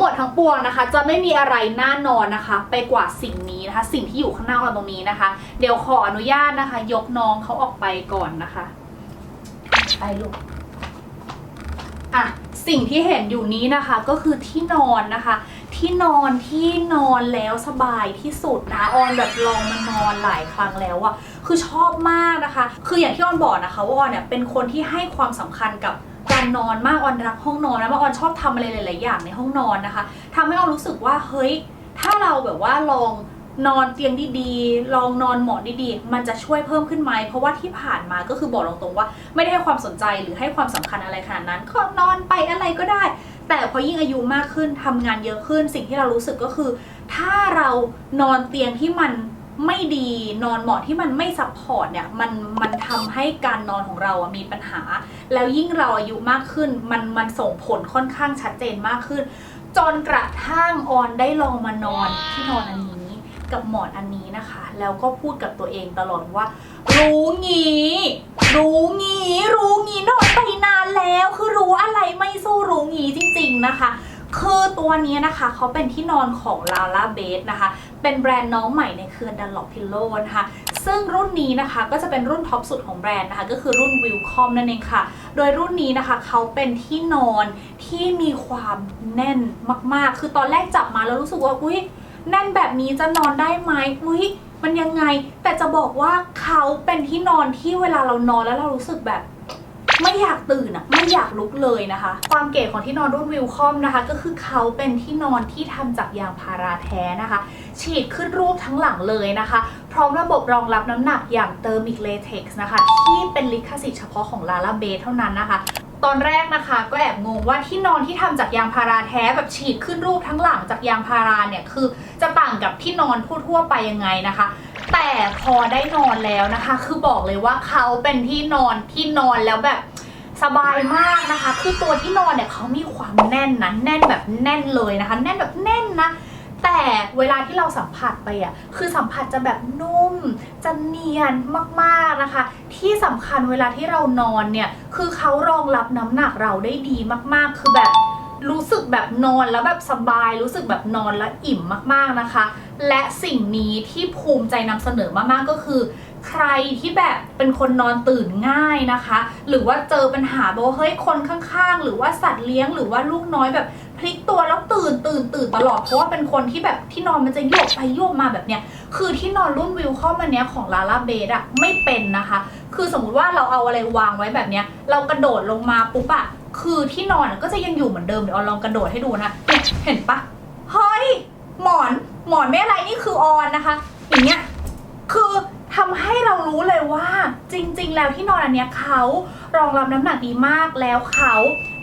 หมดทั้งปวงนะคะ จะไม่มีอะไรน่านอนนะคะ ไปกว่าสิ่งนี้นะคะ สิ่งที่อยู่ข้างหน้าเราตรงนี้นะคะ เดี๋ยวขออนุญาตนะคะ ยกน้องเขาออกไปก่อนนะคะ ไปลูกอะสิ่งที่เห็นอยู่นี้นะคะก็คือที่นอนนะคะ ที่นอนที่นอนแล้วสบายที่สุดนะออนแบบลองมานอนหลายครั้งแล้วอะคือชอบมากนะคะ คืออย่างที่ออนบอกนะคะว่าออนเนี่ยเป็นคนที่ให้ความสำคัญกับ การนอนมากออนรักห้องนอนนะว่าออนชอบทำอะไรหลาย ๆ อย่างในห้องนอนนะคะทำให้ออนรู้สึกว่าเฮ้ยถ้าเราแบบว่าลองนอนเตียงดีๆ ลองนอนหมอนดีๆ มันจะช่วยเพิ่มขึ้นไหม เพราะว่าที่ผ่านมาก็คือบอกตรงๆว่า ไม่ได้ให้ความสนใจหรือให้ความสำคัญอะไรขนาดนั้น ก็นอนไปอะไรก็ได้ แต่พอยิ่งอายุมากขึ้นทำงานเยอะขึ้น สิ่งที่เรารู้สึกก็คือ ถ้าเรานอนเตียงที่มัน ไม่ดีนอนหมอนที่มันไม่ซัพพอร์ตเนี่ยมันมันทำให้การนอนของเราอะมีปัญหา แล้วยิ่งเราอายุมากขึ้น มันมันส่งผลค่อนข้างชัดเจนมากขึ้น จนกระทั่งออนได้ลองมานอนที่นอนอันนี้กับหมอนอันนี้นะคะ แล้วก็พูดกับตัวเองตลอดว่า รู้งี้ รู้งี้ รู้งี้นอนไปนานแล้ว คือรู้อะไรไม่สู้รู้งี้จริง ๆนะคะ คือตัวนี้นะคะเขาเป็นที่นอนของ Lala b e นะคะ เป็นแบรนด์น้องใหม่ในเครือ Dunlop Pillow นะคะ ซึ่งรุ่นนี้นะคะก็จะเป็นรุ่นท็อปสุดของแบรนด์นะคะ ก็คือรุ่น Wilcom นั่นเองค่ะ โดยรุ่นนี้นะคะเขาเป็นที่นอนที่มีความแน่นมากๆ คือตอนแรกจับมาแล้วรู้สึกว่าอุ้ยแน่นแบบนี้จะนอนได้ไหมอุ้ยมันยังไง แต่จะบอกว่าเขาเป็นที่นอนที่เวลาเรานอนแล้วเรารู้สึกแบบ ไม่อยากตื่นอะไม่อยากลุกเลยนะคะ ความเก๋ของที่นอนรุ่นวิลคอมนะคะ ก็คือเขาเป็นที่นอนที่ทำจากยางพาราแท้นะคะ ฉีดขึ้นรูปทั้งหลังเลยนะคะ พร้อมระบบรองรับน้ำหนักอย่างเตอร์มิกเลเท็กซ์นะคะ ที่เป็นลิขสิทธิ์เฉพาะของลาลาเบเท่านั้นนะคะตอนแรกนะคะก็แอบงงว่าที่นอนที่ทำจากยางพาราแท้แบบฉีดขึ้นรูปทั้งหลังจากยางพาราเนี่ยคือจะต่างกับที่นอนทั่วๆไปยังไงนะคะ แต่พอได้นอนแล้วนะคะ คือบอกเลยว่าเขาเป็นที่นอนที่นอนแล้วแบบสบายมากนะคะ คือตัวที่นอนเนี่ยเขามีความแน่นนะแน่นแบบแน่นเลยนะคะ แน่นแบบแน่นนะ แต่เวลาที่เราสัมผัสไปอะคือสัมผัสจะแบบนุ่ม จะเนียนมากๆนะคะ ที่สำคัญเวลาที่เรานอนเนี่ย คือเขารองรับน้ำหนักเราได้ดีมากๆ คือแบบรู้สึกแบบนอนแล้วแบบสบาย รู้สึกแบบนอนแล้วอิ่มมากๆนะคะ และสิ่งนี้ที่ภูมิใจนำเสนอมากๆก็คือ ใครที่แบบเป็นคนนอนตื่นง่ายนะคะ หรือว่าเจอปัญหาบอกเฮ้ยคนข้างๆ หรือว่าสัตว์เลี้ยงหรือว่าลูกน้อยแบบพลิกตัวแล้วตื่นตื่นตื่นตลอด เพราะว่าเป็นคนที่แบบที่นอนมันจะโยกไปโยกมาแบบเนี้ยคือที่นอนรุ่นวิวเข้ามาเนี้ยของลาลาเบดอะไม่เป็นนะคะ คือสมมุติว่าเราเอาอะไรวางไว้แบบเนี้ย เรากระโดดลงมาปุ๊บอะคือที่นอนก็จะยังอยู่เหมือนเดิมเดี๋ยวเอาลองกระโดดให้ดูนะเห็นปะเฮ้ยหมอนหมอนไม่อะไรนี่คือออนนะคะ อย่างเงี้ยคือทำให้เรารู้เลยว่าจริง ๆ แล้วที่นอนอันเนี้ยเขารองรับน้ำหนักดีมากแล้วเขา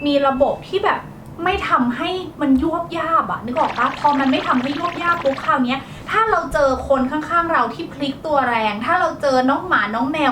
มีระบบที่แบบไม่ทำให้มันยวบยาบอะนึกออกปะพอมันไม่ทำให้ยวบยาบปุ๊บคราวเนี้ยถ้าเราเจอคนข้างๆ เราที่พลิกตัวแรง ถ้าเราเจอน้องหมาน้องแมว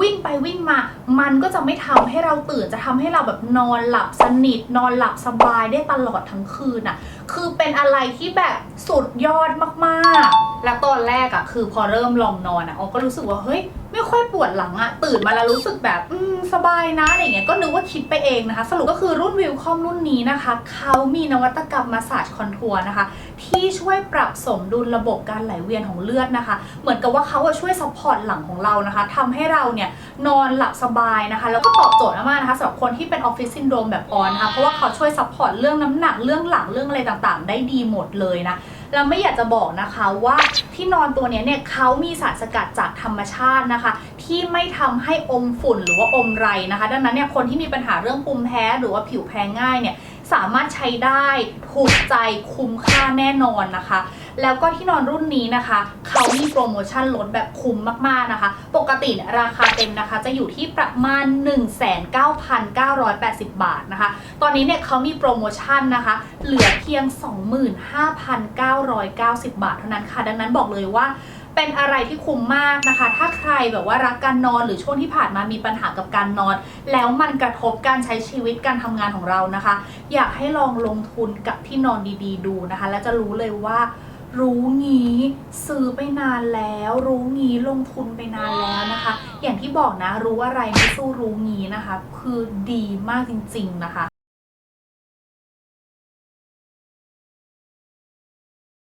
วิ่งไปวิ่งมา มันก็จะไม่ทำให้เราตื่นจะทำให้เราแบบนอนหลับสนิท นอนหลับสบายได้ตลอดทั้งคืนอะ คือเป็นอะไรที่แบบสุดยอดมากๆ แล้วตอนแรกอะคือพอเริ่มลองนอนอะออก็รู้สึกว่าเฮ้ยไม่ค่อยปวดหลังอะตื่นมาแล้วรู้สึกแบบอืมสบายนะอะไรเงี้ยก็นึกว่าคิดไปเองนะคะ สรุปก็คือรุ่นวิวคอมรุ่นนี้นะคะ เขามีนวัตกรรมมาสาจคอนทัวร์นะคะ ที่ช่วยปรับสมดุลระบบการไหลเวียนของเลือดนะคะ เหมือนกับว่าเขาช่วยซัพพอร์ตหลังของเรานะคะทำให้เราเนี่ยนอนหลับสบายนะคะ แล้วก็ตอบโจทย์มากๆนะคะสำหรับคนที่เป็นออฟฟิศซินโดรมแบบออนนะคะเพราะว่าเขาช่วยซัพพอร์ตเรื่องน้ำหนักเรื่องหลังเรื่องอะไรต่างๆ ได้ดีหมดเลยนะ เราไม่อยากจะบอกนะคะว่าที่นอนตัวนี้เนี่ยเขามีสารสกัดจากธรรมชาตินะคะ ที่ไม่ทำให้อมฝุ่นหรือว่าอมไรนะคะ ดังนั้นเนี่ยคนที่มีปัญหาเรื่องภูมิแพ้หรือว่าผิวแพ้ง่ายเนี่ย สามารถใช้ได้ถูกใจคุ้มค่าแน่นอนนะคะ แล้วก็ที่นอนรุ่นนี้นะคะ เขามีโปรโมชั่นลดแบบคุ้มมากๆนะคะ ปกติราคาเต็มนะคะ จะอยู่ที่ประมาณ 19,980 บาทนะคะ ตอนนี้เนี่ยเขามีโปรโมชั่นนะคะ เหลือเพียง 25,990 บาทเท่านั้นค่ะ ดังนั้นบอกเลยว่า เป็นอะไรที่คุ้มมากนะคะ ถ้าใครแบบว่ารักการนอนหรือช่วงที่ผ่านมามีปัญหากับการนอน แล้วมันกระทบการใช้ชีวิตการทำงานของเรานะคะ อยากให้ลองลงทุนกับที่นอนดี ๆ ดูนะคะ และจะรู้เลยว่ารู้งี้ซื้อไปนานแล้ว รู้งี้ลงทุนไปนานแล้วนะคะ อย่างที่บอกนะรู้อะไรไม่สู้รู้งี้นะคะ คือดีมากจริง ๆนะคะ